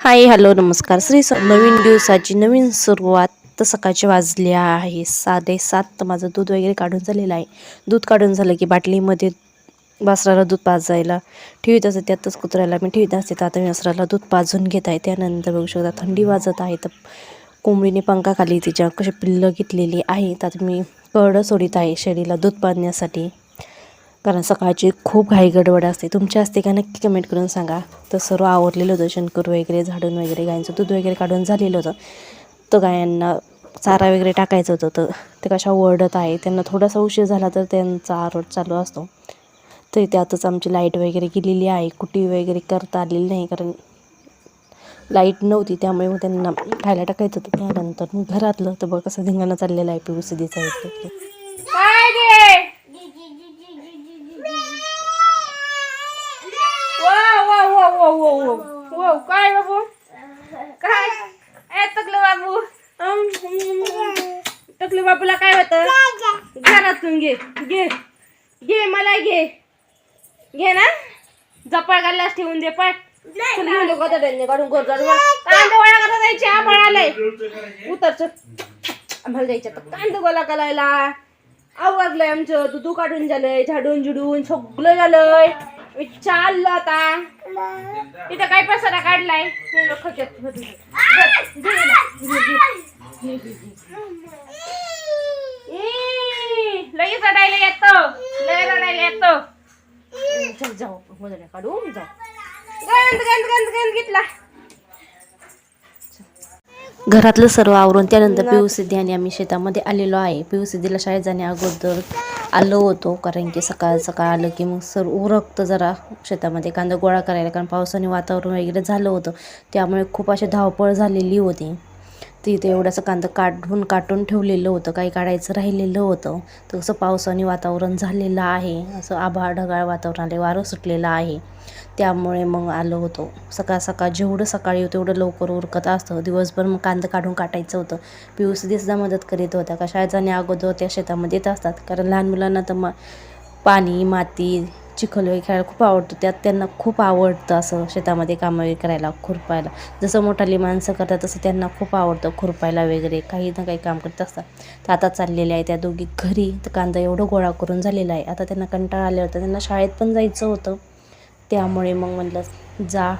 Hi hello नमस्कार. श्री स नवीन दिवसाची नवीन सुरुवात तर सकाळची वाजली आहे. साडेसात तर माझं दूध वगैरे काढून झालेलं आहे. दूध काढून झालं की बाटलीमध्ये वासराला दूध पाजायला ठेवीत असते. त्यातच कुत्र्याला मी ठेवीत असते. तर आता मी वासराला दूध पाजून घेत आहे. त्यानंतर बघू शकता थंडी वाजत आहे. तर कोंबडीने पंखा खाली तिच्या कशी पिल्लं घेतलेली आहे. तर मी कळडं सोडित आहे. शेळीला दूध पाजण्यासाठी. कारण सकाळची खूप घाई गडबड असते. तुमच्या असते का नक्की कमेंट करून सांगा. तर सर्व आवरलेलं होतं. शंकर वगैरे झाडून वगैरे गायींचं दूध वगैरे काढून झालेलं होतं. तर गायांना चारा वगैरे टाकायचं होतं. तर ते कशा ओरडत आहे त्यांना थोडासा उशीर झाला तर त्यांचा आरोड चालू असतो. तर त्यातच आमची लाइट वगैरे गेलेली आहे. कुटी वगैरे करता आलेली नाही कारण लाइट नव्हती. त्यामुळे मग त्यांना खायला टाकायचं होतं. त्यानंतर मग घरातलं. तर बघ कसं धिंगाणं चाललेलं आहे. पी सी दिसायचं वाव वाव वाव. काय बाबू? काय? ए टकलं बाबू. अम, हम्म. बाबूला काय होतं? घरातून घे घे घे मला घे. घे ना. जपाळ घालल्यास ठेवून दे पाय. चल घेऊन काढून गोर काढून गोळा करता जायचे आभाळ आलंय उतर चल. आम्हाला जायचं तर कांदे गोळा करायला. आवरलंय आमचं दुधू काढून झालंय झाडून झुडून सगळं झालंय. चाललो आता. इथं काय पसारा काढलाय? लई रडायला येतो. लय रडायला येतो. चल जाऊ. गोधड्या काढून जाऊ. गंध गंध गंध गंध घेतला. घरातलं सर्व आवरून त्यानंतर पिऊ सिद्धी आणि आम्ही शेतामध्ये आलेलो आहे. पिऊ सिद्धीला शाळेत जाण्या अगोदर आलो होतो कारण की सकाळ सकाळ आलं की मग सर्व उरकतं जरा शेतामध्ये कांदा गोळा करायला कारण पावसाने वातावरण वगैरे झालं होतं. त्यामुळे खूप अशी धावपळ झालेली होती. तिथे एवढंसं कांदा काढून काटून ठेवलेलं होतं. काही काढायचं राहिलेलं होतं. तर कसं पावसाने वातावरण झालेलं आहे. असं आभाळ ढगाळ वातावरणाले वारं सुटलेलं आहे. त्यामुळे मग आलो होतो. सकाळ सकाळ जेवढं सकाळी होतं तेवढं लवकर उरकत असतं. दिवसभर मग कांदा काढून काटायचं होतं. पिऊस दिसदा मदत करीत होत्या. का शाळेत जाण्या अगोदर त्या शेतामध्ये येत असतात. कारण लहान मुलांना तर मग पाणी माती चिखल वगैरे खेळायला खूप आवडतं. त्यात त्यांना खूप आवडतं असं शेतामध्ये कामं वगैरे करायला खुरपायला. जसं मोठाली माणसं करतात तसं त्यांना खूप आवडतं खुरपायला वगैरे. काही ना काही काम करत असतात. तर आता चाललेल्या आहे त्या दोघी घरी. तर कांदा एवढं गोळा करून झालेला आहे. आता त्यांना कंटाळा आले होतं. त्यांना शाळेत पण जायचं होतं. त्यामुळे मग म्हणलं जा.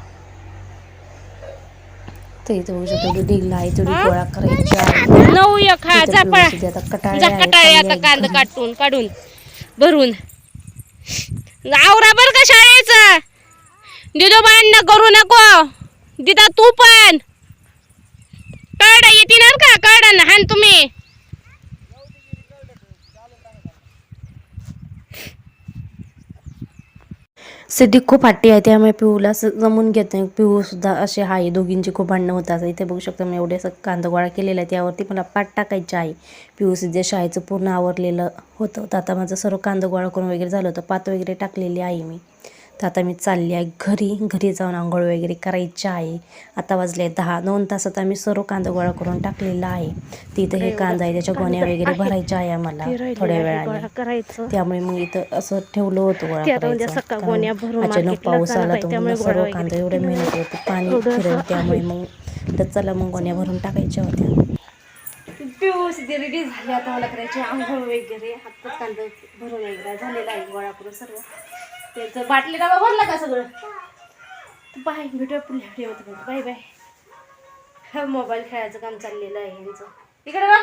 तर इथे बघू शकतो तेवढी ढिगला आहे तेवढी गोळा करायची आहे. नऊ एक हा इथे जापळ पिऊस आता कटाळे काढून भरून. आवरा बर का शाळेचा. दिदोबांना करू नको. दिदा तू पण. कळडा येतील का? कळडा ना हान तुम्ही. सिद्धी खूप हट्टी आहे त्यामुळे पिऊला असं जमून घेत नाही असे आहे दोघींची खूप भांडणं होतात. इथे बघू शकता मी एवढे असं कांदा गोळा केलेला आहे त्यावरती मला पाट टाकायचे आहे. पिऊ सिद्धे शाळेचं पूर्ण आवरलेलं होतं. तर आता माझं सर्व कांदा गोळा करून वगैरे झालं होतं पात वगैरे टाकलेली आहे मी. तर आता मी चालली आहे घरी. घरी जाऊन आंघोळ वगैरे करायची आहे. आता वाजले दहा. दोन तासात आम्ही सर्व कांदा गोळा करून टाकलेला आहे. तिथं हे कांदा आहे त्याच्या गोण्या वगैरे भरायच्या आहे आम्हाला थोड्या वेळाने. करायचं. त्यामुळे मग इथं असं ठेवलं होतं गोळा करायचं. अचानक मार्केटला पाऊस आला तर सर्व कांदा एवढे मेहनत होती पाणी फिरलं. त्यामुळे मग तर चला मग गोण्या भरून टाकायच्या होत्या. पिऊस रेडी झाले आता मला करायचे आंघोळ वगैरे. हातात कांदा भरून वगैरे झालेला आहे गोळा करून सर्व. त्याचं बाटली डबा भरला का सगळं? बाय भेटूया पुढल्या भेट बाय बाय. मोबाईल खेळायचं काम चाललेलं आहे यांचं. इकडे बघ